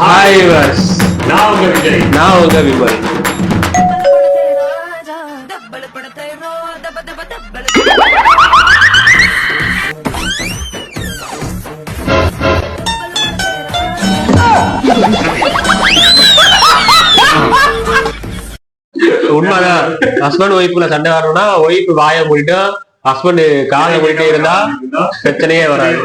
Hi verse நான் உங்க விஜய் உண்மைதான். ஹஸ்பண்ட் ஒய்ஃப்ல சண்டை வரணும்னா ஒய்ஃப் வாய மூடிட்டு ஹஸ்பண்ட் காலை மூடிட்டே இருந்தா பிரச்சனையே வராது.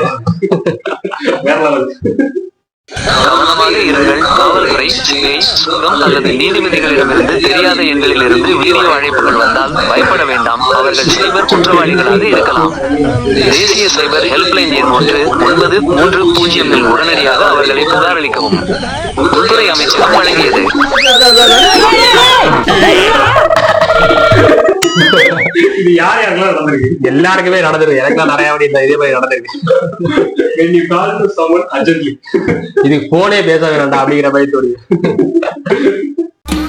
கவனமாக இருங்கள் காவல்துறை சிபிஐ சுங்கம் அல்லது நீதிபதிகளிடமிருந்து தெரியாத எண்களிலிருந்து வீடியோ அழைப்புகள் வந்தால் பயப்பட வேண்டாம். அவர்கள் சைபர் குற்றவாளிகளாக இருக்கலாம். தேசிய சைபர் ஹெல்ப்லைன் எண் ஒன்று ஒன்பது மூன்று பூஜ்ஜியமில் உடனடியாக அவர்களை புகாரளிக்கவும். உள்துறை அமைச்சகம் வழங்கியது. இது யார் யாருக்கெல்லாம் நடந்திருக்கு? எல்லாருக்குமே நடந்திருக்கு. எனக்குலாம் நிறைய வாட்டி இந்த இதே மாதிரி நடந்திருக்கு. இதுக்கு போனே பேச வேண்டாம் அப்படிங்கிற மாதிரி தோணுது.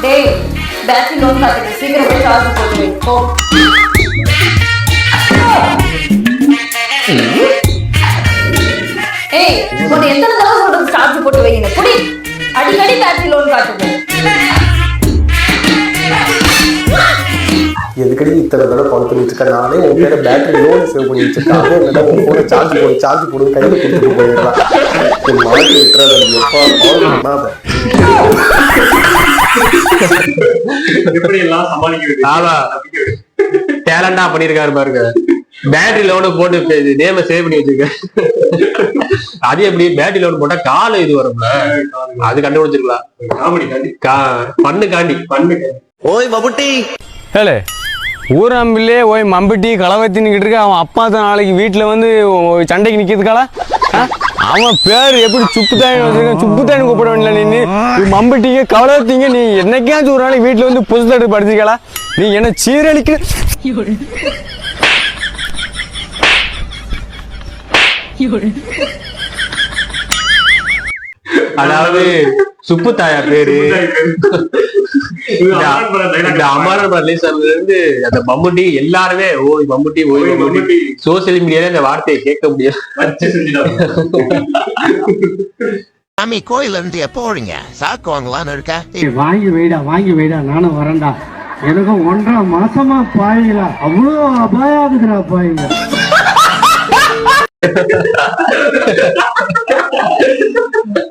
டேய் பேட்டரி லோன் காட்டுது சீக்கிரம் போய் சார்ஜ் போட்டு வை. போ. ஏய் உன்னை எத்தனை தடவை சொல்றது? சார்ஜ் போட்டு வைங்க. அடிக்கடி பேட்டரி லோன் காட்டுது எதுக்கடி இத்தனை தடவை கால் பண்ணி வச்சிருக்க நானே உன் பேரை பேட்டரி லோன் சேவ் பண்ணி வச்சிருக்கேன். அதே இல்லைன்னா உன் போன சார்ஜ் போடு சார்ஜ் போடு கையில் கொடுத்துட்டு போயிடலாம். என் மாட்டி விட்டுறாத எப்பா கால் பண்ணாத எப்படி எல்லாம் சமாளிக்கிறது? ஆமா. டேலண்டா பண்ணிருக்காரு பாருங்க. பேட்டரி லோனு போட்டு நேம சேவ் பண்ணி வச்சிருக்க அது எப்படி? பேட்டரி லோன் போட்டா கால இது வரும்ல. அது கண்டுபிடிச்சிருக்கலாம். காமெடி காண்டி கா- பண்ணு பண்ணுங்க ಹೇಳಿ ஊரம்பிலே போய் மம்பிட்டி களவத்தின்னுக்கிட்டு இருக்க அவன் அப்பா தான் நாளைக்கு வீட்டில் வந்து சண்டைக்கு நிற்கிறதுக்காளா அவன் பேர் எப்படி சுப்புத்தாணி வச்சிருக்கான்? சுப்புத்தாணி கூப்பிட வேண்டிய நீ மம்பிட்டிங்க கவலத்தீங்க நீ என்னைக்காச்சும் ஒரு நாளைக்கு வீட்டில் வந்து புது தட்டு படிச்சிருக்காளா நீ என்ன சீரழிக்கிற இவள் அதாவது சுப்பு தாயா பேரு. இந்த அமரன் ரிலீஸ் ஆனதுல இருந்து அந்த மம்முட்டி எல்லாருமே ஓய் மம்முட்டி ஓய் மம்முட்டி. சோசியல் மீடியால இந்த வார்த்தையை கேட்க முடியாது. சாமி கோயில இருந்து எப்போ போறீங்க சாக்குவாங்களான்னு இருக்கா? ஏய், வாங்கி வைடா வாங்கி வைடா நானும் வரேன்டா. எனக்கும் ஒன்றரை மாசமா பாயிங்களா அவ்வளோ அபாயாகுதுடா பாயிங்க.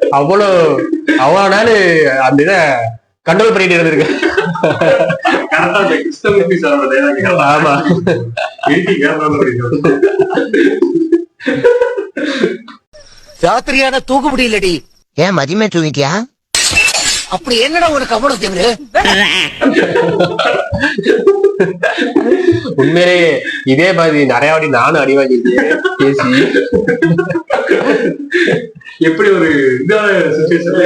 அவ்வளவு அவ்வளவு நாள் அந்த இதை கண்ட்ரோல் பண்ணிட்டு இருந்திருக்கேன். ஆமா. ராத்திரியான தூக்க முடியலடி ஏன் மதியமே தூங்கிட்டியா? அப்படி என்னடா உனக்கு அவ்வளவு திமிரு உண்மையிலேயே இதே மாதிரி நிறைய வாட்டி நானும் அடி வாங்கியிருக்கேன் பேசி. எப்படி ஒரு இதான சுச்சுவேஷன்ல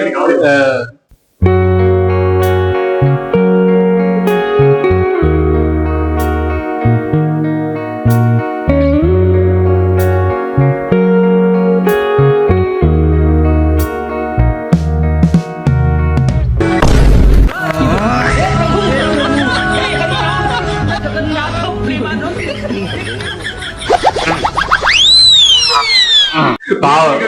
பாவம்.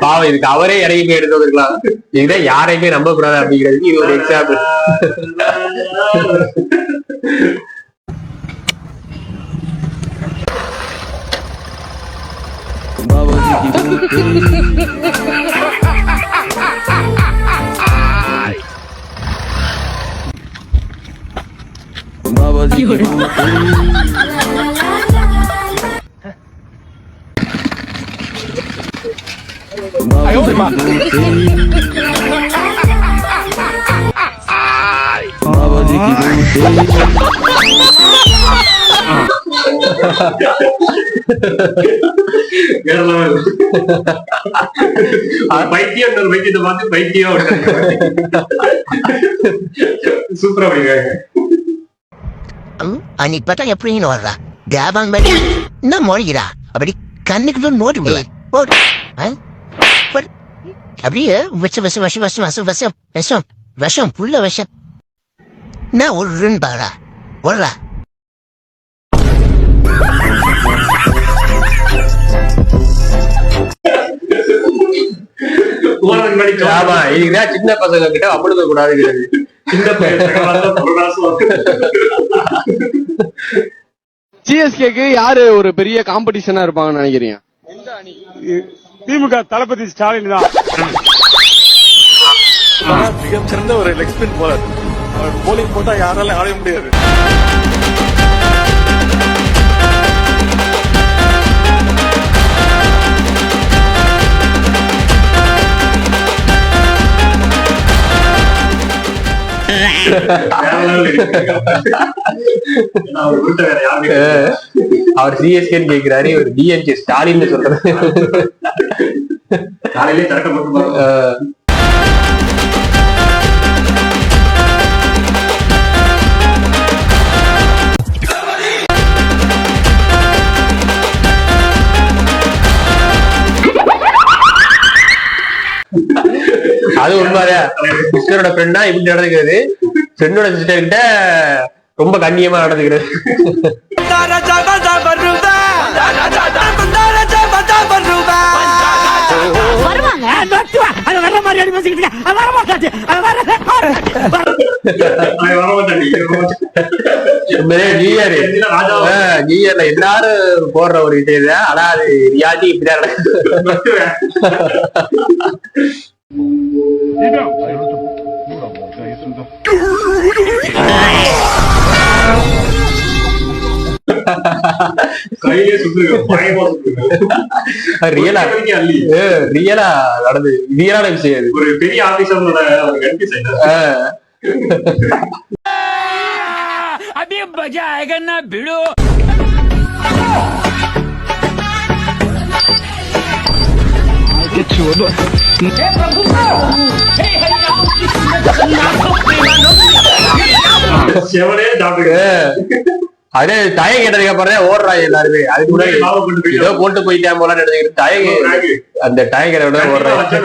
பாவம். இதுக்கு அவரே இறங்கி எடுத்து வந்திருக்கலாம். இதை யாரையுமே நம்ப கூடாது அப்படிங்கிறதுக்கு இது ஒரு எக்ஸாம்பிள் 哎呦我的妈！பைத்தியம் பைத்தியத்தை பார்த்து பைத்தியம் சூப்பரா பண்ணிருக்காங்க அன்னைக்கு பார்த்தா எப்படின்னு வர்றா. தேவான் என்ன மொழிகிறா? அப்படி கண்ணுக்கு நோட்டு போடு. அப்படியே விஷம் விஷம் விஷம் விஷம் விஷம் விஷம் விஷம் விஷம் புள்ள விஷம் என்ன ஒரு ஆமா இதுதான் சின்ன பசங்க கிட்ட பையன் சகவாசம் புரடாசம். சிஎஸ்கேக்கு யாரு ஒரு பெரிய காம்படிஷனா இருப்பாங்கன்னு நினைக்கிறீங்க? திமுக தளபதி ஸ்டாலின் தான். மிகச்சிறந்த ஒரு லெக் ஸ்பின் போலர் போலிங் போட்டா யாராலும் ஆட முடியாது. அவர் சிஎஸ்கேன்னு கேக்குறாரு இவர் டிஎம்கே ஸ்டாலின் சொல்றது. காலையிலே திறக்க மட்டும் பாருங்க. அஹ், அது உண்மையா சிஸ்டரோட ஃப்ரெண்டா இப்படி நடந்துக்கிறது. ஃப்ரெண்டோட சிஸ்டர் கிட்ட ரொம்ப கண்ணியமா நடந்துக்கிறது. எல்லாரும் போடுற ஒரு தான் ஆனா அது ரியாலிட்டி இப்படிதான் நடக்குது. கையிலே பயமா ரியலா ரியலா நடந்து ரியலான விஷயம் ஒரு பெரிய ஆபீசரோட ஒரு கண்டி சைடு அஹ், செவனே சாப்பிடுங்க அதே கேட்டதுக்கு அப்புறம் ஓடுறாங்க எல்லாருமே. கொண்டு போய் ஏதோ போட்டு போயிட்டேன் போல நினைச்சுக்கிட்டு அந்த டயம் கேட்ட வாங்கி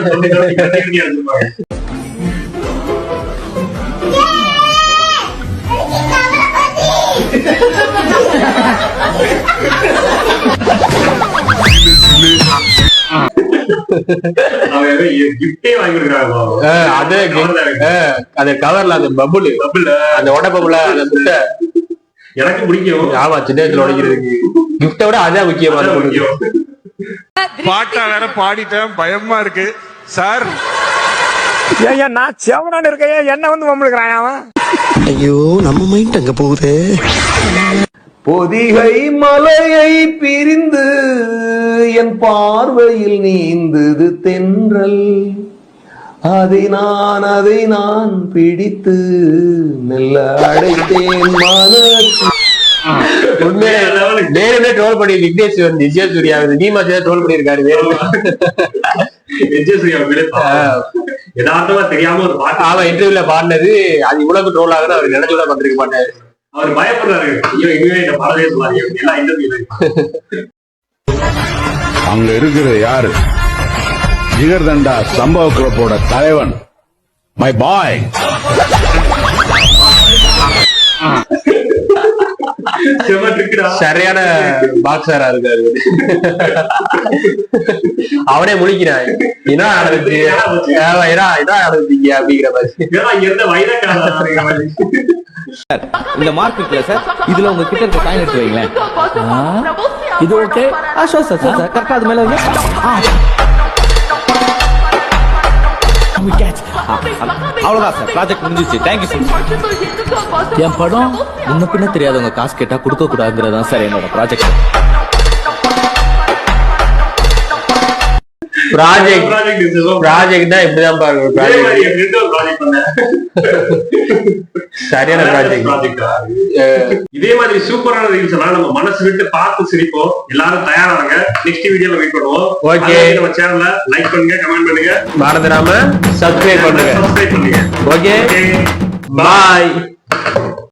அது அந்த கவர்ல அந்த பபுள் அந்த ஒட பபுள அந்த முட்டை. எனக்கு பிடிக்கும். ஆமா சின்ன வயசுல உடைக்கிறதுக்கு. கிஃப்ட விட அதான் முக்கியமா அதான் இருக்கு முக்கியம். பாட்டா வேற பாடிட்டேன் பயமா இருக்கு. சார். ஏன் நான் செவனான்னு இருக்கேன். என்ன வந்து மம்மளுக்குறான் அவன். ஐயோ நம்ம மைண்ட் அங்க போகுது. பொதிகை மலையை பிரிந்து என் பார்வையில் நீந்தது தென்றல். அதை நான் அதை நான் பிடித்து மெல்ல அடைத்தேன் மனத்தில் ட்ரோல் பண்ணி விக்னேஷ் வந்து விஜய் சூர்யா நீமா ட்ரோல் பண்ணிருக்காரு விஜய் சூர்யா. யதார்த்தமா தெரியாம ஒரு பாட்டு அவன் இன்டர்வியூல பாடினது. அது இவ்வளவு ட்ரோல் ஆகுது அவர் நினைச்சு கூட பண்றதுக்கு மாட்டாரு. அவர் பயப்படுறாரு. ஐயோ இனிமே இந்த பாடலே சொல்லாதீங்க எல்லா இன்டர்வியூல அங்க இருக்கிற யாரு? ஜிகர்தண்டா சம்பவ குழப்போட தலைவன் மை பாய் சரியான பாக்ஸரா இருக்காரு. அவனே முழிக்கிறான். என்ன நடந்துச்சு அப்படிங்கிற மாதிரி. வைரக்காரன் இந்த மார்க் இருக்குல்ல சார்? இதுல உங்க கிட்ட இருக்க காயின் எடுத்து வைங்களேன். இது ஓகே ஆ ஷோ சார் சார் கரெக்டா அது மேல வைங்க. அவ்வளவுதான் சார். ப்ராஜெக்ட் முடிஞ்சிச்சு தேங்க்யூ சார் என் படம் முன்ன பின்ன தெரியாதவங்க காசு கேட்டா கொடுக்க கூடாதுங்கிறதான் சார் என்னோட ப்ராஜெக்ட் ப்ராஜெக்ட் ப்ராஜெக்ட் ப்ராஜெக்ட் தான் இப்படிதான் பாருங்க. ப்ராஜெக்ட் சரியான ப்ராஜெக்ட் இதே மாதிரி சூப்பரான ரீல்ஸ் எல்லாம் நம்ம மனசு விட்டு பார்த்து சிரிப்போம். எல்லாரும் தயாராங்க நெக்ஸ்ட் வீடியோல வெயிட் பண்ணுவோம். மாதிரி நம்ம சேனலை லைக் பண்ணுங்க கமெண்ட் பண்ணுங்க. மறந்துடாம சப்ஸ்கிரைப் பண்ணுங்க. சப்ஸ்கிரைப் பண்ணுங்க. ஓகே. பாய்